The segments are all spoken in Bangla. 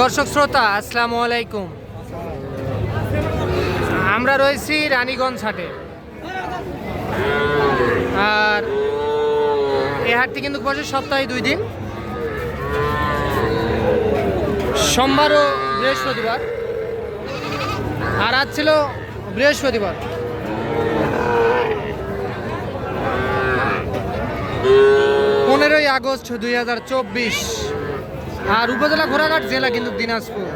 দর্শক শ্রোতা, আসসালামু আলাইকুম। আমরা রয়েছি রানীগঞ্জ হাটে। আর এ হাটটি কিন্তু বসে সপ্তাহে দুই দিন। সোমবার ও বৃহস্পতিবার। আর আজ ছিল বৃহস্পতিবার। পনেরোই আগস্ট দুই হাজার চব্বিশ। আর উপজেলা ঘোড়াঘাট জেলা কিন্তু দিনাজপুর।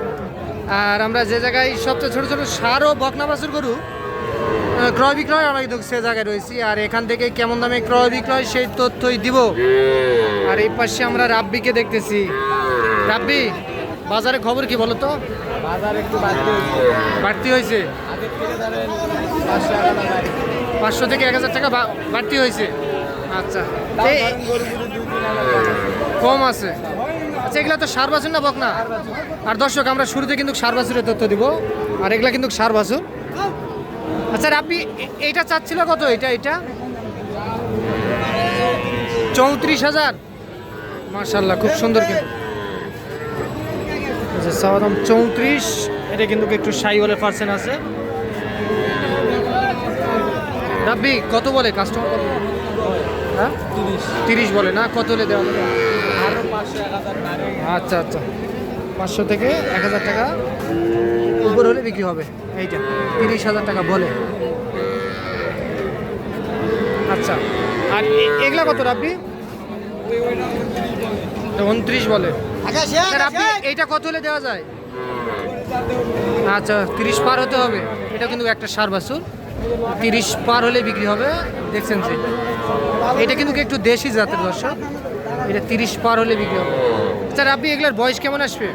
আর আমরা যে জায়গায় সবচেয়ে ছোট ছোট সার ও বকনা বাছুর গরু ক্রয় বিক্রয় আমরা কিন্তু সে জায়গায় রয়েছি। আর এখান থেকে কেমন দামে ক্রয় বিক্রয় সেই তথ্যই দিব। আর এই পাশে আমরা রাব্বিকে দেখতেছি। রাব্বি বাজারে খবর কি বলো তো? বাজার একটু বাড়তি হয়েছে। পাঁচশো থেকে এক হাজার টাকা বাড়তি হয়েছে। আচ্ছা। কম আছে। আচ্ছা এগুলা তো সার বাছুর না বকনা আর দর্শক, আমরা শুরুতে কিন্তু সার বাছুরের তথ্য দিব। আর এগুলা কিন্তু সার বাছুর আচ্ছা আপনি এইটা চাচ্ছিল কত? এটা এটা চৌত্রিশ হাজার। মার্শাল্লাহ খুব সুন্দর কিন্তু। আচ্ছা চাওয়া চৌত্রিশ। এটা কিন্তু একটু সাইওয়ালের পার্সেন্ট আছে। রাব্বি কত বলে কাস্টমার কত হ্যাঁ? তিরিশ। বলে না? কত হলে দেওয়া আচ্ছা আচ্ছা। পাঁচশো থেকে এক হাজার টাকা। উপর হলে বিক্রি হবে। এইটা তিরিশ হাজার টাকা বলে। আচ্ছা। আর এগুলা কত রাব্বি উনত্রিশ বলে। স্যার আপনি এইটা কত হলে দেওয়া যায়? আচ্ছা তিরিশ পার হতে হবে। এটা কিন্তু একটা সার বাসুর তিরিশ পার হলে বিক্রি হবে। দেখছেন যে। এটা কিন্তু একটু দেশি জাতের দর্শক। এটা তিরিশ পার হলে বিক্রি হবে। স্যার, আপনি এগুলার বয়স কেমন আসবে?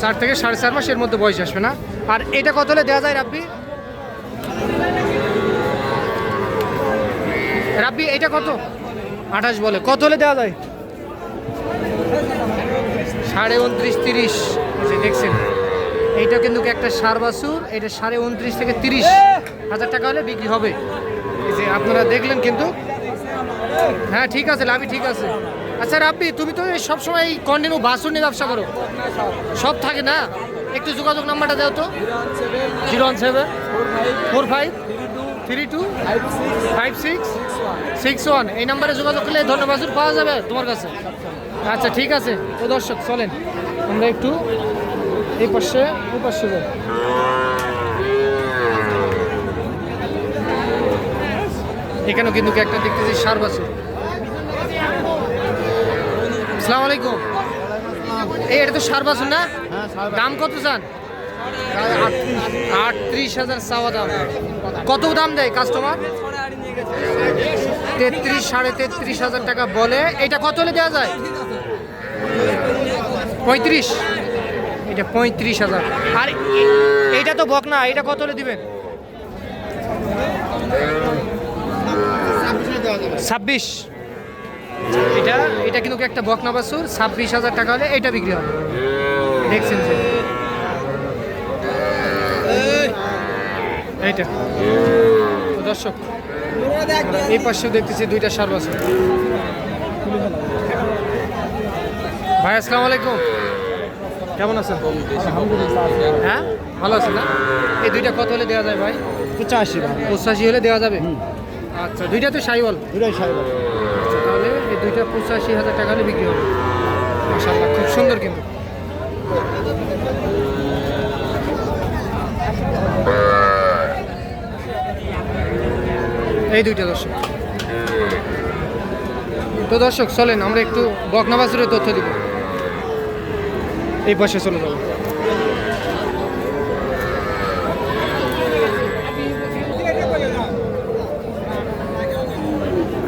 ষাট থেকে সাড়ে চার মাস এর মধ্যে বয়স আসবে না? আর এটা কত হলে দেওয়া যায় রাব্বি? রাব্বি, এটা কত? আঠাশ বলে। কত হলে দেওয়া যায়? সাড়ে উনত্রিশ, তিরিশ। দেখছেন, এইটা কিন্তু একটা সার বাসুর এটা সাড়ে উনত্রিশ থেকে তিরিশ হাজার টাকা হলে বিক্রি হবে। আপনারা দেখলেন কিন্তু। হ্যাঁ ঠিক আছে লাভি ঠিক আছে। আচ্ছা রাব্বি, তুমি তো সবসময় এই কন্টিনিউ বাছুর নিয়ে ব্যবসা করো। সব থাকে না? একটু যোগাযোগ নাম্বারটা দাও তো। Zero one seven four five three two five six six one. এই নাম্বারে যোগাযোগ করলে ধন্যবাদ পাওয়া যাবে তোমার কাছে। আচ্ছা ঠিক আছে। ও দর্শক, চলেন। আমরা একটু এই পাশে ওই পাশে যাই। এখানেও কিন্তু একটা দেখতেছি সার বাছুর আসসালামু আলাইকুম। এই এটা তো সার বাছুর না? হ্যাঁ দাম কত চান? আটত্রিশ। হাজার চাওয়া দাম। কত দাম দেয় কাস্টমার তেত্রিশ সাড়ে তেত্রিশ হাজার টাকা বলে। এটা কত হলে দেওয়া যায়? পঁয়ত্রিশ। এটা পঁয়ত্রিশ হাজার। আর এইটা তো বক না এটা কত হলে দিবেন? ছাব্বিশ। এটা এটা কিন্তু একটা বকনা বাছুর ছাব্বিশ হাজার টাকা হলে এটা বিক্রি হবে। দেখছেন যে। এইটা দর্শক এই পাশেও দেখতেছি দুইটা সার বাছুর। ভাই আসসালামু আলাইকুম। কেমন আছেন? হ্যাঁ? ভালো আছেন না? এই দুইটা কত হলে দেওয়া যায় ভাই? পঁচাশি পঁচাশি হলে দেওয়া যাবে? আচ্ছা দুইটা তো সাইওয়াল। তাহলে এই দুইটা পঁচাশি হাজার টাকা হলে বিক্রি হবে। মাসাল্লাহ খুব সুন্দর কিন্তু। এই দুইটা দর্শক। তো দর্শক, চলেন, আমরা একটু বকনাবাসুরের তথ্য দিব। এই পাশে চলে যাব।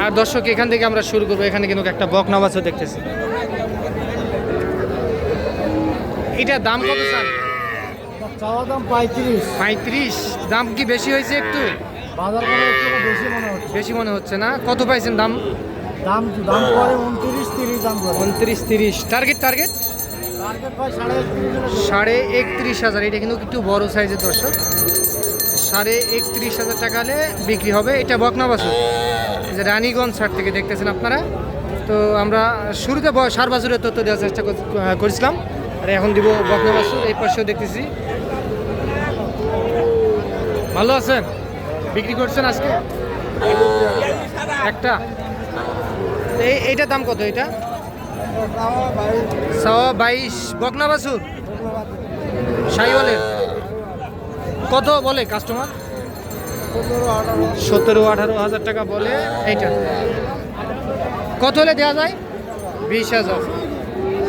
আর দর্শক এখান থেকে আমরা শুরু করব। এখানে কিন্তু একটা বকনাবাসও দেখতেছি। এটা দাম কত চান চাওয়া দাম পঁয়ত্রিশ। পঁয়ত্রিশ? দাম কি বেশি হয়েছে একটু? বাজার বেশি মনে হচ্ছে। বেশি মনে হচ্ছে না। কত পাইছেন দাম? দাম দাম করে উনত্রিশ তিরিশ দাম করে উনত্রিশ তিরিশ। Target target? সাড়ে একত্রিশ হাজার। এটা কিন্তু একটু বড় সাইজের দর্শক। সাড়ে একত্রিশ হাজার টাকা হলে বিক্রি হবে। এটা বকনা এই যে রানীগঞ্জ ছাড় থেকে দেখতেছেন আপনারা। তো আমরা শুরুতে সার বাছুরের তথ্য দেওয়ার চেষ্টা কর- করেছিলাম। আর এখন দিব বকনা বাছুর, এই পাশেও দেখতেছি। ভালো আছেন? বিক্রি করছেন আজকে? একটা। এই এইটার দাম কত এটা? সওয়া বাইশ। বকনা বাছুর? সাইওয়ালের। কত বলে কাস্টমার? সতেরো আঠারো হাজার টাকা বলে। এইটা। কত হলে দেওয়া যায়? বিশ হাজার।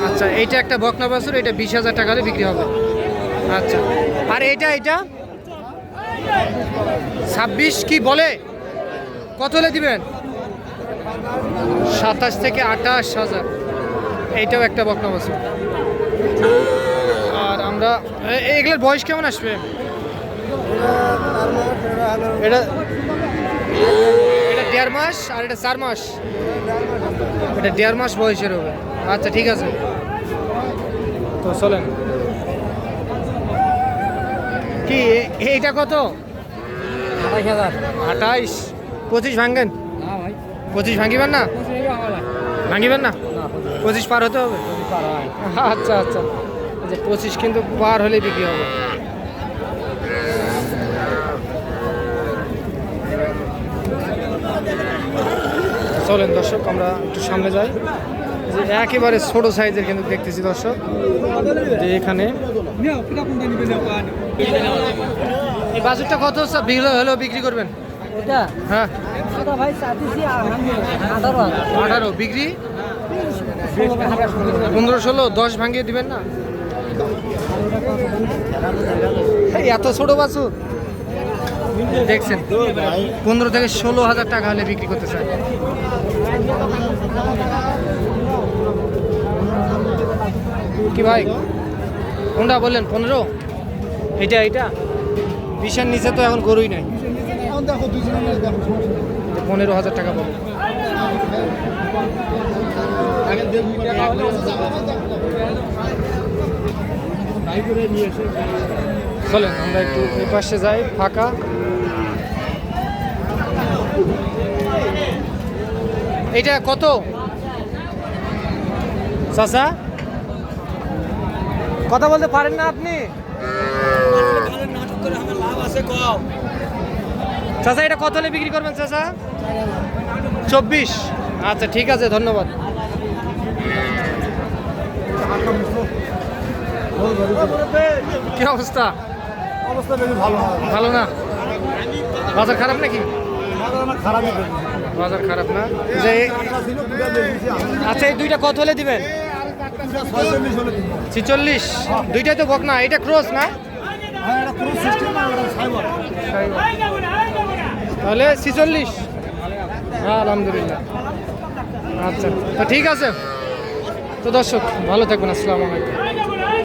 আচ্ছা এইটা একটা বকনা বাছুর এটা বিশ হাজার টাকা হলে বিক্রি হবে। আচ্ছা আর এটা এইটা? ছাব্বিশ কি বলে? কত হলে দিবেন? সাতাশ থেকে আঠাশ হাজার। এইটাও একটা বকনা বাছুর। আর আমরা এগুলোর বয়স কেমন আসবে? এটা এটা দেড় মাস আর এটা চার মাস। এটা দেড় মাস বয়সের হবে। আচ্ছা ঠিক আছে। তো চলেন। কি এইটা কত? আঠাশ হাজার। আঠাইশ। পঁচিশ ভাঙ্গেন পঁচিশ ভাঙিবেন না? ভাঙিবেন না? পঁচিশ পার হতে হবে? আচ্ছা আচ্ছা। আচ্ছা পঁচিশ কিন্তু পার হলে বিক্রি হবে। চলেন দর্শক আমরা একটু সামনে যাই। যে একেবারে ছোট সাইজের কিন্তু দেখতেছি দর্শক যে এখানে এই বাজেটটা কত বিক্রি হলেও বিক্রি করবেন? হ্যাঁ। আঠারো। বিক্রি? পনেরো ষোলো দশ ভাঙিয়ে দিবেন না? এত ছোট বাছুর। দেখছেন পনেরো থেকে ষোলো হাজার টাকা হলে বিক্রি করতে চায় কি ভাই? কোনটা বললেন পনেরো? এটা এটা বিশের নিচে তো এখন গরুই নাই। পনেরো হাজার টাকা পাবো চলেন আমরা একটু পাশে যাই ফাঁকা। এইটা কত? চাচা? কথা বলতে পারেন না আপনি? চাচা এটা কত হলে বিক্রি করবেন চাচা? চব্বিশ। আচ্ছা ঠিক আছে ধন্যবাদ। কি অবস্থা? অবস্থা ভালো। ভালো না? বাজার খারাপ নাকি? খারাপই বাজার খারাপ না? যে আচ্ছা এই দুইটা কত হলে দিবেন? ছিচল্লিশ। দুইটাই তো বকনা না এটা সিস্টেম না? তাহলে ছিচল্লিশ। হ্যাঁ আলহামদুলিল্লাহ। আচ্ছা তো ঠিক আছে। তো দর্শক, ভালো থাকবেন, আসসালামু আলাইকুম।